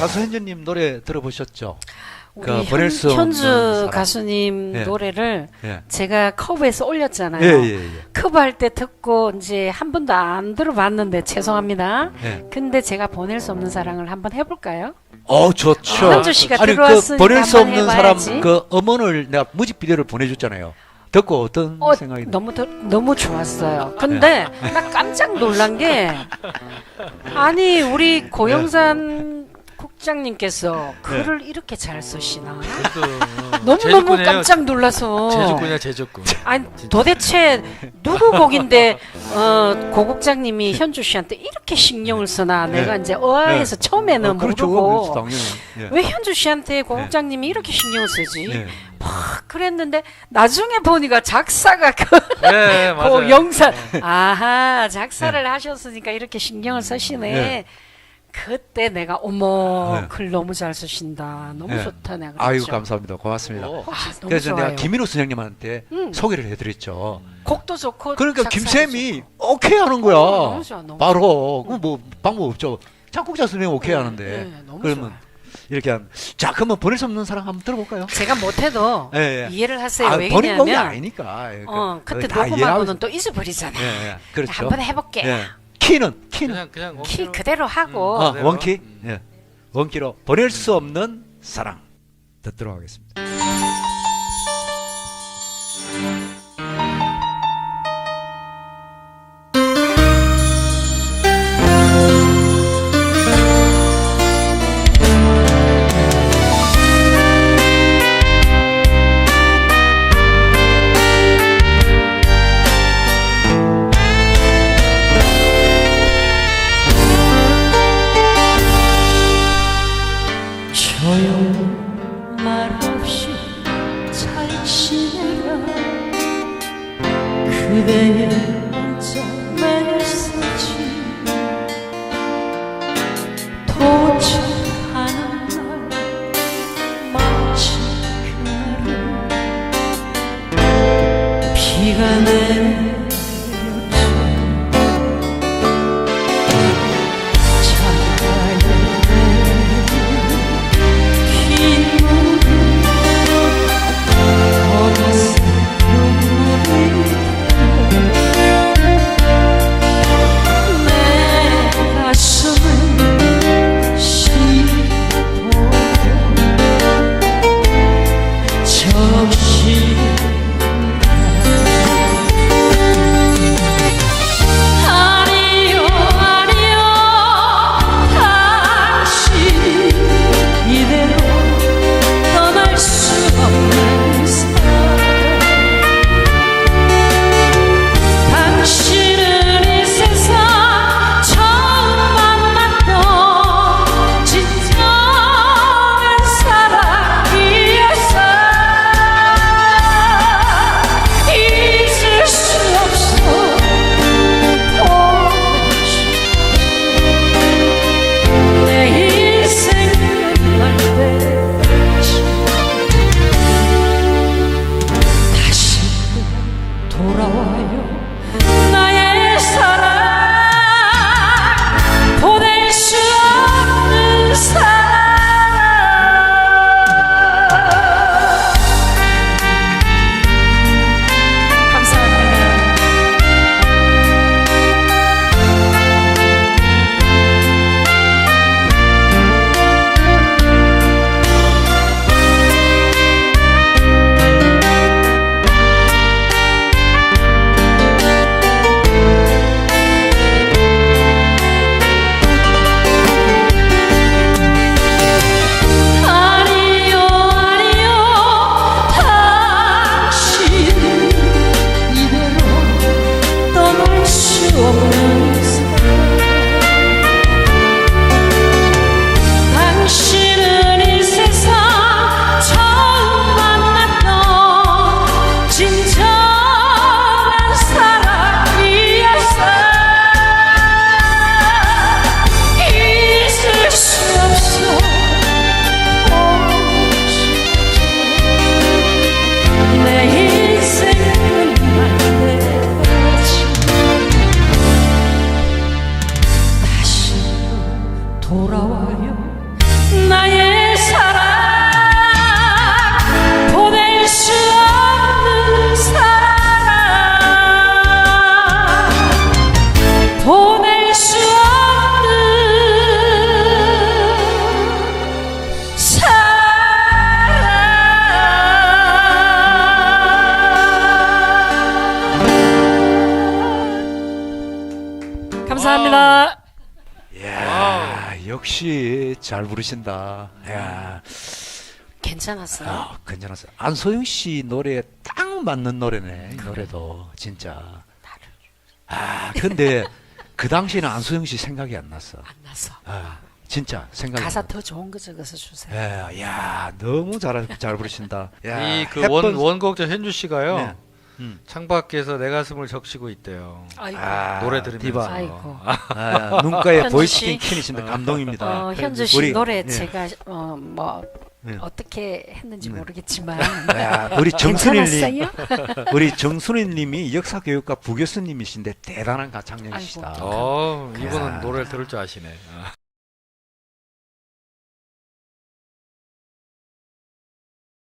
가수 현주님 노래 들어보셨죠? 우리 그 버릴 수 현주 사람. 가수님 예. 노래를 예. 제가 커브에서 올렸잖아요. 예, 예, 예. 커브할 때 듣고 이제 한 번도 안 들어봤는데 죄송합니다. 예. 근데 제가 보낼 수 없는 사랑을 한번 해볼까요? 어, 좋죠. 아, 현주 씨가 아니, 그 들어왔으니까 버릴 수 한번 없는 해봐야지. 사람 그 음원을 내가 뮤직비디오를 보내줬잖아요. 듣고 어떤 어, 생각이 나? 너무 더, 너무 좋았어요. 근데 나 깜짝 놀란 게 아니 우리 고영산 국장님께서 글을 이렇게 잘 쓰시나? 너무 너무 깜짝 놀라서 제주꾼이야 제주꾼. 아니 도대체 누구 곡인데 어, 고국장님이 현주 씨한테 이렇게 신경을 쓰나 네. 내가 이제 의아해서 처음에는 어, 그렇죠. 모르고 당연히. 예. 왜 현주 씨한테 고국장님이 이렇게 신경을 쓰지? 예. 막 그랬는데 나중에 보니까 작사가 그, 네 맞아요. 그 영상 아하 작사를 하셨으니까 이렇게 신경을 쓰시네. 네. 그때 내가 어머 네. 글 너무 잘 쓰신다. 너무 네. 좋다 내가 그랬죠. 감사합니다. 고맙습니다. 오. 아, 너무 그래서 좋아요. 내가 김민호 선생님한테 음. 소개를 해드렸죠. 곡도 좋고 그러니까 작사도 김쌤이 좋고. 오케이 하는 거야. 어, 너무 좋아, 너무 바로 그뭐 방법 없죠. 작곡자 선생님 오케이 네, 하는데 네, 너무 그러면 좋아요. 이렇게 한, 자 그러면 버릴 수 없는 사랑 한번 들어볼까요? 제가 못해도 예, 예. 이해를 하세요. 아, 왜 버린 곡이 그러냐면 아니니까. 예, 어, 그, 그때 다 녹음하고는 또 잊어버리잖아. 예, 예, 그렇죠. 한번 해볼게. 예. 키는 키는 그냥 그냥 키 원키로. 그대로 하고 어, 그대로? 원키 음. 예. 원키로 버릴 수 없는 사랑 듣도록 하겠습니다. 그 Night 역시 잘 부르신다. 야, 괜찮았어요. 아, 괜찮았어요. 안소영 씨 노래에 딱 맞는 노래네. 이 노래도 진짜. 아, 근데 그 당시에는 안소영 씨 생각이 안 났어. 안 나서. 아, 진짜 생각이 가사 안더 좋은 거 적어서 주세요. 예, 야, 너무 잘, 잘 부르신다. 야, 이그 원 원곡자 현주 씨가요. 네. 음. 창밖에서 내 가슴을 적시고 있대요. 아이고. 아, 노래 들으면서. 디바. 아이고. 아, 눈가에 현주 보이스킨 씨. 캔이신데 감동입니다. 어, 현주 씨 우리- 노래 네. 제가 어, 뭐 네. 어떻게 했는지 네. 모르겠지만 야, 우리 정순일님, 괜찮았어요? 우리 정순일님이 역사교육과 부교수님이신데 대단한 가창력이시다. 아이고. 어, 이분은 야. 노래를 들을 줄 아시네. 아.